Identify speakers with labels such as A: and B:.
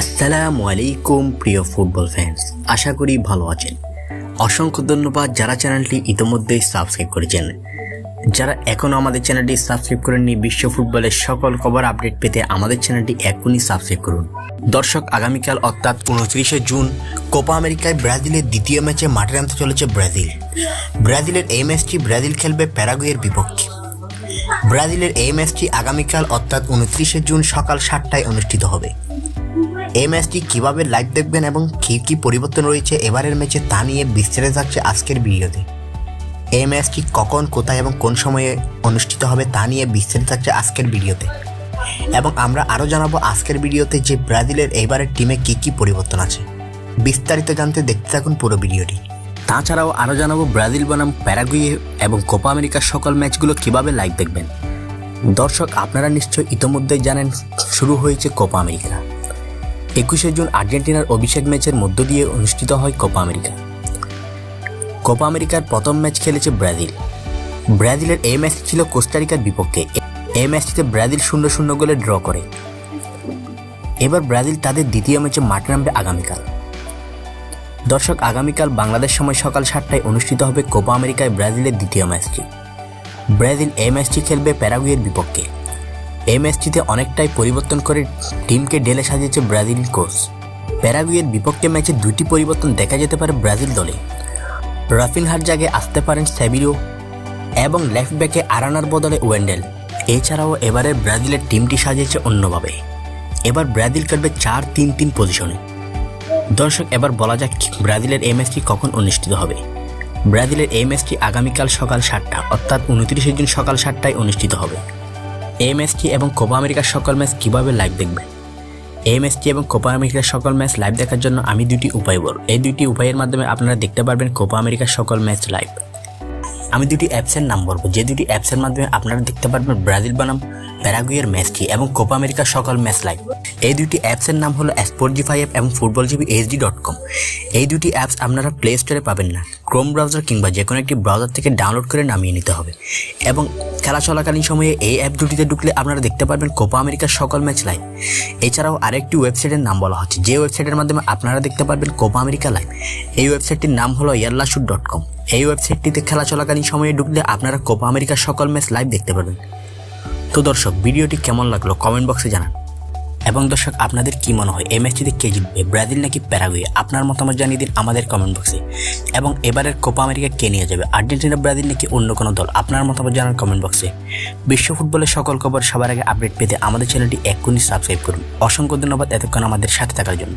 A: আসসালামু আলাইকুম, প্রিয় ফুটবল ফ্যান্স। আশা করি ভালো আছেন। অসংখ্য ধন্যবাদ যারা চ্যানেলটি ইতোমধ্যেই সাবস্ক্রাইব করেছেন। যারা এখনও আমাদের চ্যানেলটি সাবস্ক্রাইব করেননি, বিশ্ব ফুটবলের সকল খবর আপডেট পেতে আমাদের চ্যানেলটি এখনই সাবস্ক্রাইব করুন। দর্শক, আগামীকাল অর্থাৎ উনত্রিশে জুন, কোপা আমেরিকায় ব্রাজিলের দ্বিতীয় ম্যাচে মাঠে নামতে চলেছে ব্রাজিল। ব্রাজিলের এই ম্যাচটি ব্রাজিল খেলবে প্যারাগুয়ের বিপক্ষে। ব্রাজিলের এই ম্যাচটি আগামীকাল অর্থাৎ উনত্রিশে জুন সকাল সাতটায় অনুষ্ঠিত হবে। এই ম্যাচটি কীভাবে লাইভ দেখবেন এবং কী কী পরিবর্তন রয়েছে এবারের ম্যাচে তা নিয়ে বিস্তারিত থাকছে আজকের ভিডিওতে। এই ম্যাচটি কখন, কোথায় এবং কোন সময়ে অনুষ্ঠিত হবে তা নিয়ে বিস্তারিত থাকছে আজকের ভিডিওতে। এবং আমরা আরও জানাব আজকের ভিডিওতে যে ব্রাজিলের এইবারের টিমে কী কী পরিবর্তন আছে। বিস্তারিত জানতে দেখতে থাকুন পুরো ভিডিওটি। তাছাড়াও আরও জানাব ব্রাজিল বনাম প্যারাগুয়ে এবং কোপা আমেরিকার সকল ম্যাচগুলো কীভাবে লাইভ দেখবেন। দর্শক, আপনারা নিশ্চয়ই ইতোমধ্যেই জানেন, শুরু হয়েছে কোপা আমেরিকা। একুশে জুন আর্জেন্টিনার অভিষেক ম্যাচের মধ্য দিয়ে অনুষ্ঠিত হয় কোপা আমেরিকা। কোপা আমেরিকার প্রথম ম্যাচ খেলেছে ব্রাজিল। ব্রাজিলের এই ম্যাচটি ছিল কোস্টারিকার বিপক্ষে। এই ম্যাচটিতে ব্রাজিল শূন্য শূন্য গোলে ড্র করে। এবার ব্রাজিল তাদের দ্বিতীয় ম্যাচে মাঠে নামবে আগামীকাল। দর্শক, আগামীকাল বাংলাদেশ সময় সকাল সাতটায় অনুষ্ঠিত হবে কোপা আমেরিকায় ব্রাজিলের দ্বিতীয় ম্যাচটি। ব্রাজিল এই ম্যাচটি খেলবে প্যারাগুয়ের বিপক্ষে। এই অনেকটাই পরিবর্তন করে টিমকে ডেলে সাজিয়েছে ব্রাজিল কোচ। প্যারাগুয়ের বিপক্ষে ম্যাচে দুটি পরিবর্তন দেখা যেতে পারে ব্রাজিল দলে। রাফিনহার জাগে আসতে পারেন স্যাবিরো এবং লেফট ব্যাকে আরানার বদলে ওয়েন্ডেল। এছাড়াও এবারের ব্রাজিলের টিমটি সাজিয়েছে অন্যভাবে। এবার ব্রাজিল খেলবে চার তিন তিন পজিশনে। দর্শক, এবার বলা যাক ব্রাজিলের এই ম্যাচটি কখন অনুষ্ঠিত হবে। ব্রাজিলের এই ম্যাচটি আগামীকাল সকাল সাতটা, অর্থাৎ উনত্রিশে জুন সকাল সাতটায় অনুষ্ঠিত হবে। এই ম্যাচটি এবং কোপা আমেরিকার সকল ম্যাচ কীভাবে লাইভ দেখবেন এই ম্যাচটি এবং কোপা আমেরিকার সকল ম্যাচ লাইভ দেখার জন্য আমি দুটি উপায় বলব। এই দুটি উপায়ের মাধ্যমে আপনারা দেখতে পারবেন কোপা আমেরিকার সকল ম্যাচ লাইভ আমি দুটি অ্যাপসের নাম বলব। যে দুটি অ্যাপসের মাধ্যমে আপনারা দেখতে পারবেন ব্রাজিল বনাম, প্যারাগুয়ের ম্যাচটি এবং কোপা আমেরিকার সকল ম্যাচ লাইভ এই দুটি অ্যাপসের নাম হলো স্পোর্ট জি ফাইভ এবং football GB HD dot com এই দুটি অ্যাপস আপনারা প্লে স্টোরে পাবেন না। ক্রোম ব্রাউজার কিংবা যে কোনো একটি ব্রাউজার থেকে ডাউনলোড করে নামিয়ে নিতে হবে। এবং খেলা চলাকালীন সময়ে এই অ্যাপ দুটিতে ঢুকলে আপনারা দেখতে পারবেন কোপা আমেরিকার সকল ম্যাচ লাইভ এছাড়াও আরেকটি ওয়েবসাইটের নাম বলা হচ্ছে, যে ওয়েবসাইটের মাধ্যমে আপনারা দেখতে পারবেন কোপা আমেরিকা লাইভ এই ওয়েবসাইটটির নাম হলো ইয়াল্লাশুট ডট কম এই ওয়েবসাইটটিতে খেলা চলাকালীন সময়ে ঢুকলে আপনারা কোপা আমেরিকার সকল ম্যাচ লাইভ দেখতে পারবেন। তো দর্শক, ভিডিওটি কেমন লাগল? কমেন্ট বক্সে জানান। এবং দর্শক, আপনাদের কি মনে হয় এই ম্যাচটিতে কে জিতবে? ব্রাজিল নাকি প্যারাগুয়ে? আপনার মতামত জানিয়ে দিন আমাদের কমেন্ট বক্সে এবং এবারের কোপা আমেরিকা কে নিয়ে যাবে? আর্জেন্টিনা, ব্রাজিল নাকি অন্য কোনো দল? আপনার মতামত জানান কমেন্ট বক্সে বিশ্ব ফুটবলের সকল খবর সবার আগে আপডেট পেতে আমাদের চ্যানেলটি এক্ষুনি সাবস্ক্রাইব করুন। অসংখ্য ধন্যবাদ এতক্ষণ আমাদের সাথে থাকার জন্য।